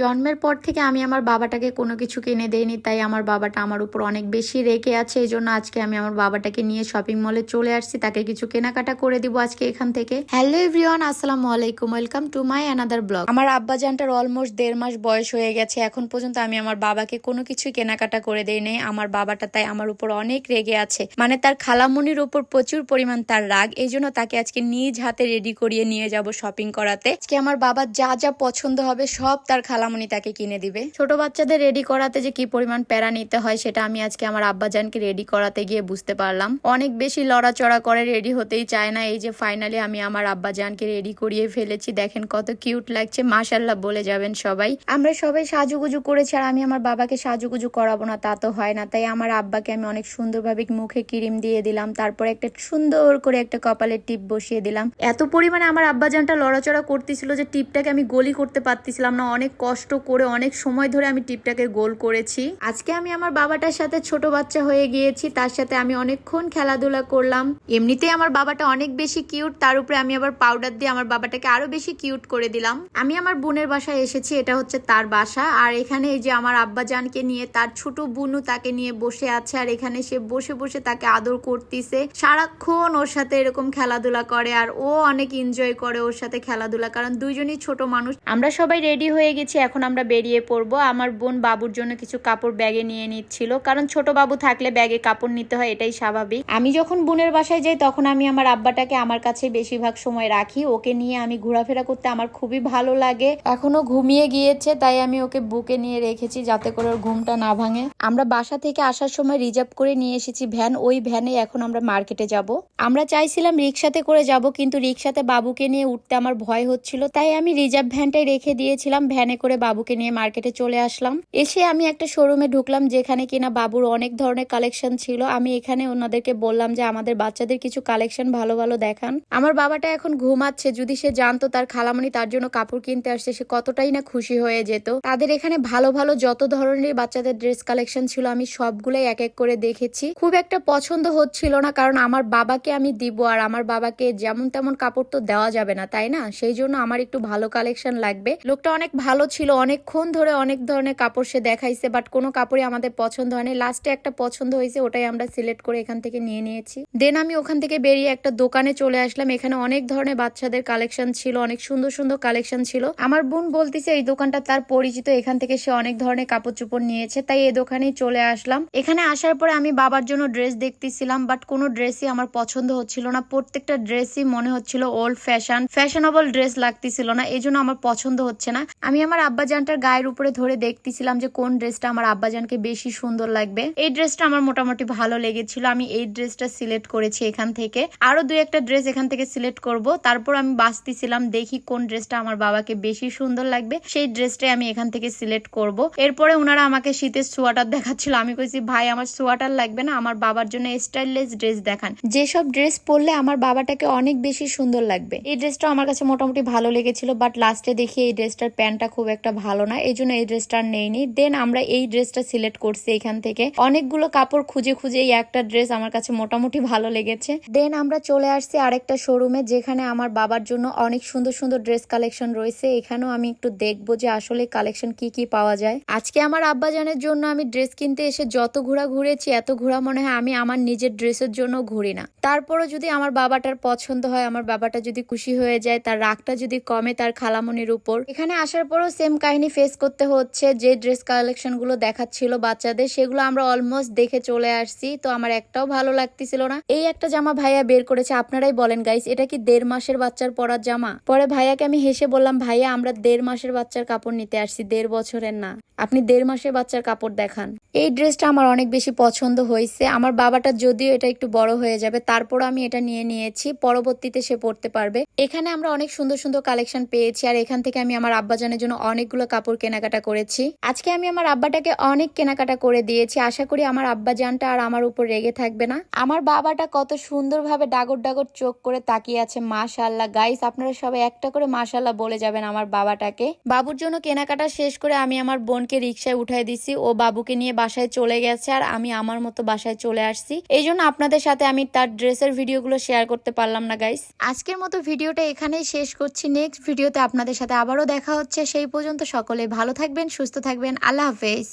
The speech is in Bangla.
জন্মের পর থেকে আমি আমার বাবাটাকে কোনো কিছু কিনে দেইনি, তাই আমার বাবাটা আমার উপর অনেক বেশি রেগে আছে এই জন্য আজকে আমি আমার বাবাটাকে নিয়ে শপিং মলে চলে আসছি। তাকে কিছু কেনাকাটা করে দিব আজকে এখান থেকে। হ্যালো এভরিওয়ান আসসালামু আলাইকুম welcome to my another blog আমার আব্বা আব্বাজানটার অলমোস্ট দেড় মাস বয়স হয়ে গেছে, এখন পর্যন্ত আমি আমার বাবাকে কোনো কিছুই কেনাকাটা করে দেই নাই। আমার বাবাটা তাই আমার উপর অনেক রেগে আছে। মানে তার খালামনির উপর প্রচুর পরিমাণ তার রাগ এই জন্য তাকে আজকে নিজ হাতে রেডি করিয়ে নিয়ে যাব শপিং করাতে। আজকে আমার বাবার যা যা পছন্দ হবে সব তার খালামনি তাকে কিনে দিবে। ছোট বাচ্চাদের রেডি করাতে যে কি পরিমাণ প্যারা নিতে হয় সেটা আমি আজকে আমার আব্বাজানকে রেডি করাতে গিয়ে বুঝতে পারলাম। অনেক বেশি লড়াচড়া করে রেডি হতেই চায় না। এই যে ফাইনালি আমি আমার আব্বাজানকে রেডি করিয়ে ফেলেছি। দেখেন কত কিউট লাগছে। মাশাল্লাহ বলে যাবেন সবাই। আমরা সবাই সাজুগুজু করেছি আর আমি আমার বাবাকে সাজুগুজু করাবো না, তা তো হয় না। তাই আমার আব্বাকে আমি অনেক সুন্দরভাবে মুখে ক্রিম দিয়ে দিলাম। তারপরে একটা সুন্দর করে একটা কপালের টিপ বসিয়ে দিলাম। এত পরিমাণে আমার আব্বাজানটা লড়াচড়া করতেছিল যে টিপটাকে আমি গলি করতে পারতেছিলাম না। অনেক কষ্ট করে অনেক সময় ধরে আমি টিপটাকে গোল করেছি। আজকে আমি আমার বাবাটার সাথে ছোট বাচ্চা হয়ে গিয়েছি, তার সাথে আমি অনেকক্ষণ খেলাধুলা করলাম। এমনিতেই আমার বাবাটা অনেক বেশি কিউট, তার উপরে আমি আবার পাউডার দিয়ে আমার বাবাটাকে আরও বেশি কিউট করে দিলাম। আমি আমার বোনের বাসায় এসেছি, এটা হচ্ছে তার বাসা। আর এখানে এই যে আমার আব্বা জানকে নিয়ে, তার ছোট বুনু তাকে নিয়ে বসে আছে, আর এখানে সে বসে বসে তাকে আদর করতেছে। সারাক্ষণ ওর সাথে এরকম খেলাধুলা করে, আর ও অনেক এনজয় করে ওর সাথে খেলাধুলা, কারণ দুইজনই ছোট মানুষ। আমরা সবাই রেডি হয়ে গেছি এখন আমরা বেরিয়ে পড়ব। আমার বোন বাবুর জন্য কিছু কাপড় ব্যাগে নিয়ে নিচ্ছিল। কারণ ছোট বাবু থাকলে ব্যাগে কাপড় নিতে হয়, এটাই স্বাভাবিক। আমি যখন বোনের বাসায় যাই, তখন আমি আমার আব্বাটাকে আমার কাছে বেশিরভাগ সময় রাখি। ওকে নিয়ে আমি ঘোরাফেরা করতে আমার খুবই ভালো লাগে। এখনও ঘুমিয়ে গিয়েছে, তাই আমি ওকে বুকে নিয়ে রেখেছি যাতে করে ওর ঘুমটা না ভাঙে। আমরা বাসা থেকে আসার সময় রিজার্ভ করে নিয়ে এসেছি ভ্যান। ওই ভ্যানে এখন আমরা মার্কেটে যাব। আমরা চাইছিলাম রিক্সাতে করে যাব, কিন্তু রিক্সাতে বাবুকে নিয়ে উঠতে আমার ভয় হচ্ছিল। তাই আমি রিজার্ভ ভ্যানটাই রেখে দিয়েছিলাম। ভ্যানে করে বাবুকে নিয়ে মার্কেটে চলে আসলাম। এসে আমি একটা শোরুমে ঢুকলাম যেখানে কিনা বাবুর অনেক ধরনের কালেকশন ছিল। আমি এখানে ওনাদেরকে বললাম যে, আমাদের বাচ্চাদের কিছু কালেকশন ভালো ভালো দেখান। আমার বাবাটা এখন ঘুমাচ্ছে। যদি সে জানতো তার খালামণি তার জন্য কাপড় কিনতে আসছে, সে কতটাই না খুশি হয়ে যেত। তাদের এখানে ভালো ভালো যত ধরনের বাচ্চাদের ড্রেস কালেকশন ছিল, আমি সবগুলোই এক এক করে দেখেছি। খুব একটা পছন্দ হচ্ছিল না, কারণ আমার বাবাকে আমি দিব, আর আমার বাবাকে যেমন তেমন কাপড় তো দেওয়া যাবে না, তাই না? সেই জন্য আমার একটু ভালো কালেকশন লাগবে। লোকটা অনেক ভালো ছিল অনেকক্ষণ ধরে অনেক ধরনের কাপড় সে দেখাইছে বাট কোনো কাপড়ই আমাদের পছন্দ হয়নি। লাস্টে একটা পছন্দ হয়েছে, ওটাই আমরা সিলেক্ট করে এখান থেকে নিয়ে নিয়েছি। দেন আমি ওখান থেকে বেরিয়ে একটা দোকানে চলে আসলাম। এখানে অনেক ধরনের বাচ্চাদের কালেকশন ছিল, অনেক সুন্দর সুন্দর কালেকশন ছিল। আমার বোন বলতেছে, এই দোকানটা তার পরিচিত, এখান থেকে সে অনেক ধরনের কাপড় চোপড় নিয়েছে। তাই এই দোকানেই চলে আসলাম। এখানে আসার পরে আমি বাবার জন্য ড্রেস দেখতেছিলাম বাট কোনো ড্রেসই আমার পছন্দ হচ্ছিল না। প্রত্যেকটা ড্রেসই মনে হচ্ছিল ওল্ড ফ্যাশন ফ্যাশনেবল ড্রেস লাগতেছিল না এই জন্য আমার পছন্দ হচ্ছে না। আমি আমার আব্বাজানটার গায়ের উপরে ধরে দেখতেছিলাম যে কোন ড্রেসটা আমার আব্বাজানকে বেশি সুন্দর লাগবে। এই ড্রেসটা আমার মোটামুটি ভালো লেগেছিল। আমি এই ড্রেসটা সিলেক্ট করেছি এখান থেকে। আরও দুই একটা ড্রেস এখান থেকে সিলেক্ট করব। তারপর আমি বাঁচতেছিলাম দেখি কোন ড্রেসটা আমার বাবাকে বেশি সুন্দর লাগবে। সেই ড্রেসটাই আমি এখান থেকে সিলেক্ট করব। এরপরে ওনারা আমাকে শীতের সোয়াটার দেখাচ্ছিল। আমি কইছি, ভাই, আমার সোয়াটার লাগবে না। আমার বাবার জন্য স্টাইললেস ড্রেস দেখান। যেসব ড্রেস পরলে আমার বাবাটাকে অনেক বেশি সুন্দর লাগবে। এই ড্রেসটা আমার কাছে মোটামুটি ভালো লেগেছিল। বাট লাস্টে দেখি এই ড্রেসটার প্যান্টটা খুব একটা ভালো না, এই জন্য এই ড্রেসটা নেইনি। দেন আমরা এই ড্রেসটা সিলেক্ট করছি এখান থেকে। অনেকগুলো কাপড় খুঁজে খুঁজে এই একটা ড্রেস আমার কাছে মোটামুটি ভালো লেগেছে। দেন আমরা চলে আসছি আরেকটা শোরুমে যেখানে আমার বাবার জন্য অনেক সুন্দর সুন্দর ড্রেস কালেকশন রয়েছে। এখানেও আমি একটু দেখব যে আসলে কালেকশন কি কি পাওয়া যায়। আজকে আমার আব্বাজানের জন্য আমি ড্রেস কিনতে এসে যত ঘোরা ঘুরেছি, এত ঘোরা মনে হয় আমি আমার নিজের ড্রেসের জন্য ঘুরি না। তারপরও যদি আমার বাবাটার পছন্দ হয়, আমার বাবাটা যদি খুশি হয়ে যায়, তার রাগটা যদি কমে, তার খালামনির উপর। এখানে আসার পরও সেম কাহিনী ফেস করতে হচ্ছে, যে ড্রেস কালেকশনগুলো দেখাচ্ছিল বাচ্চাদের, সেগুলো আমরা অলমোস্ট দেখে চলে আসছি। তো আমার একটাও ভালো লাগতেছিল না। এই একটা জামা ভাইয়া বের করেছে, আপনারাই বলেন গাইস এটা কি দেড় মাসের বাচ্চার পরার জামা? পরে ভাইয়াকে আমি হেসে বললাম, ভাইয়া, আমরা দেড় মাসের বাচ্চার কাপড় নিতে আসছি, দেড় বছরের না। আপনি দেড় মাসের বাচ্চার কাপড় দেখান। এই ড্রেসটা আমার অনেক বেশি পছন্দ হয়েছে। আমার বাবাটা যদিও এটা একটু বড় হয়ে যাবে তারপর আমি এটা নিয়ে নিয়েছি। পরবর্তীতে সে পড়তে পারবে। এখানে আমরা অনেক সুন্দর সুন্দর কালেকশন পেয়েছি আর এখান থেকে আমি আমার আব্বাজানের জন্য অনেকগুলো কাপড় কেনাকাটা করেছি। আজকে আমি আমার আব্বাটাকে অনেক কেনাকাটা করে দিয়েছি। আশা করি আমার আব্বাজানটা আর আমার উপর রেগে থাকবে না। আমার বাবাটা কত সুন্দরভাবে ডাগর ডাগর চোখ করে তাকিয়ে আছে মাশাল্লাহ গাইস আপনারা সবাই একটা করে মাশাল্লাহ বলে যাবেন আমার বাবাটাকে। বাবুর জন্য কেনাকাটা শেষ করে আমি আমার বোনকে রিক্সায় উঠাই দিছি। ও বাবুকে নিয়ে বাসায় চলে গেছে আর আমি আমার মতো বাসায় চলে আসছি। এই জন্য আপনাদের সাথে আমি তার ড্রেসের ভিডিওগুলো শেয়ার করতে পারলাম না গাইস আজকের মতো ভিডিওটা এখানেই শেষ করছি। নেক্সট ভিডিওতে আপনাদের সাথে আবারও দেখা হচ্ছে। সেই পর্যন্ত সকলে ভালো থাকবেন, সুস্থ থাকবেন। আল্লাহ হাফেজ।